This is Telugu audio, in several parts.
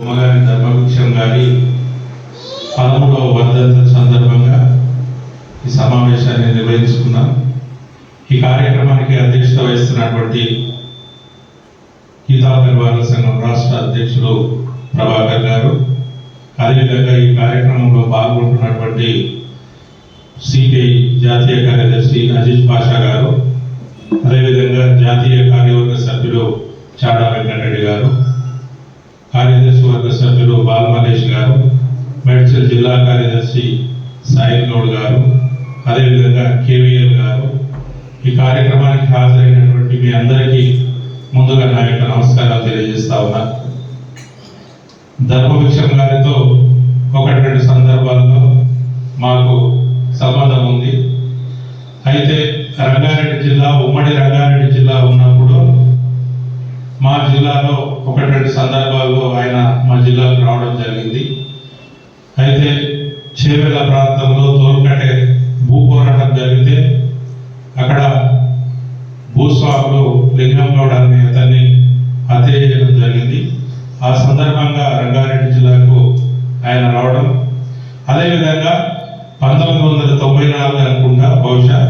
ఉమ్మగారి ధర్మవృక్షం గారి పదమూడవ వర్ధంతి సందర్భంగా ఈ సమావేశాన్ని నిర్వహించుకున్నాం. ఈ కార్యక్రమానికి అధ్యక్షత వహిస్తున్నటువంటి గీతా నిర్వహణ సంఘం రాష్ట్ర అధ్యక్షులు ప్రభాకర్ గారు. అదేవిధంగా ఈ కార్యక్రమంలో పాల్గొంటున్నటువంటి సిపిఐ జాతీయ కార్యదర్శి అజీజ్ పాషా గారు. అదేవిధంగా జాతీయ కార్యవర్గ సభ్యులు చాడా వెంకటరెడ్డి సభ్యులు బాలమలేష్ గారు మేడ్చల్ జిల్లా కార్యదర్శి సాయిల్ గౌడ్ గారు అదేవిధంగా కేవీఎల్ గారు. ఈ కార్యక్రమానికి హాజరైనటువంటి మీ అందరికీ ముందుగా నా యొక్క నమస్కారాలు తెలియజేస్తా ఉన్నా. ధర్మభిక్షం గారితో ఒకటి రెండు సందర్భాల్లో మాకు సంబంధం ఉంది. అయితే రంగారెడ్డి జిల్లా ఉమ్మడి రంగారెడ్డి జిల్లా ఉన్నప్పుడు మా జిల్లాలో ఒకటి రెండు సందర్భాల్లో ఆయన మా జిల్లాకు రావడం జరిగింది. అయితే చేవెళ్ళ ప్రాంతంలో తోలుకట్టే భూ పోరాటం జరిగితే అక్కడ భూస్వాములు లింగం గౌడ్ అనే అతన్ని హత్య చేయడం జరిగింది. ఆ సందర్భంగా రంగారెడ్డి జిల్లాకు ఆయన రావడం. అదేవిధంగా పంతొమ్మిది వందల తొంభై నాలుగు అనుకుంటా బహుశా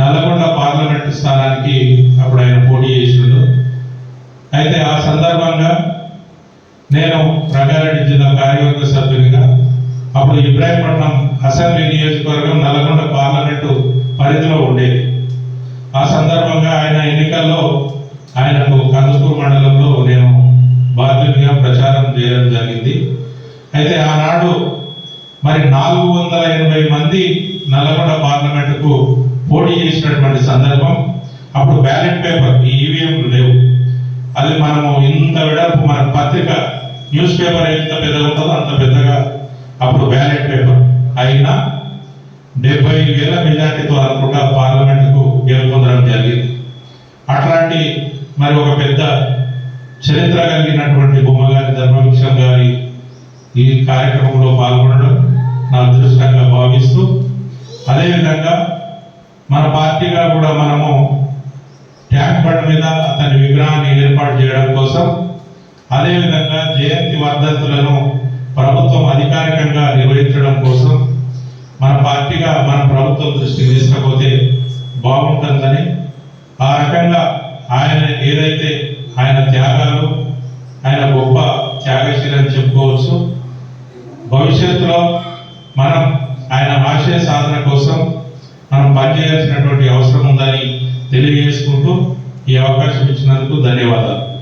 నల్లగొండ పార్లమెంటు స్థానానికి అప్పుడు ఆయన పోటీ చేసిండు. అయితే ఆ సందర్భంగా నేను రంగారెడ్డి జిల్లా కార్యవర్గ సభ్యునిగా అప్పుడు ఇబ్రాహీంపట్నం అసెంబ్లీ నియోజకవర్గం నల్గొండ పార్లమెంటు పరిధిలో ఉండేది. ఆ సందర్భంగా ఆయన ఎన్నికల్లో ఆయనకు కందుకూరు మండలంలో నేను బాధ్యునిగా ప్రచారం చేయడం జరిగింది. అయితే ఆనాడు మరి నాలుగు వందల ఎనభై మంది నల్గొండ పార్లమెంటుకు పోటీ చేసినటువంటి సందర్భం అప్పుడు బ్యాలెట్ పేపర్ ఈవీఎంలు లేవు. అది మనము ఇంత వెడల్పు మన పత్రిక న్యూస్ పేపర్ ఎంత పెద్దగా ఉంటుందో అంత పెద్దగా అప్పుడు బ్యాలెట్ పేపర్. అయినా డెబ్బై వేల మెజార్టీతో అనుకుంటా పార్లమెంట్కు గెలుపొందడం జరిగింది. అట్లాంటి మరి ఒక పెద్ద చరిత్ర కలిగినటువంటి బొమ్మగారి ధర్మవృక్షం గారి ఈ కార్యక్రమంలో పాల్గొనడం నా అదృష్టంగా భావిస్తూ అదేవిధంగా మన పార్టీగా కూడా మనము ట్యాంక్ మీద అతని విగ్రహాన్ని ఏర్పాటు చేయడం కోసం అదేవిధంగా జయంతి వర్ధంతులను ప్రభుత్వం అధికారికంగా నిర్వహించడం కోసం మన పార్టీగా మన ప్రభుత్వం దృష్టికి తీసుకపోతే బాగుంటుందని ఆ రకంగా ఆయన ఏదైతే ఆయన త్యాగాలు ఆయన గొప్ప త్యాగశీలని చెప్పుకోవచ్చు. భవిష్యత్తులో మనం ఆయన ఆశయ సాధన కోసం మనం పనిచేయాల్సినటువంటి అవసరం ఉందని తెలియజేసుకుంటూ ఈ అవకాశం ఇచ్చినందుకు ధన్యవాదాలు.